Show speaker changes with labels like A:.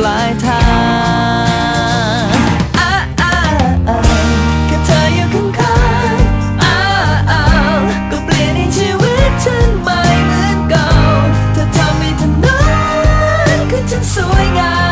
A: ปลายทางอาแค่เธออยู่ข้างๆอาอ่ก็เปลี่ยนในชีวิตฉันไม่เหมือนเก่าเธอทำให้ถนนคือฉันสวยงาม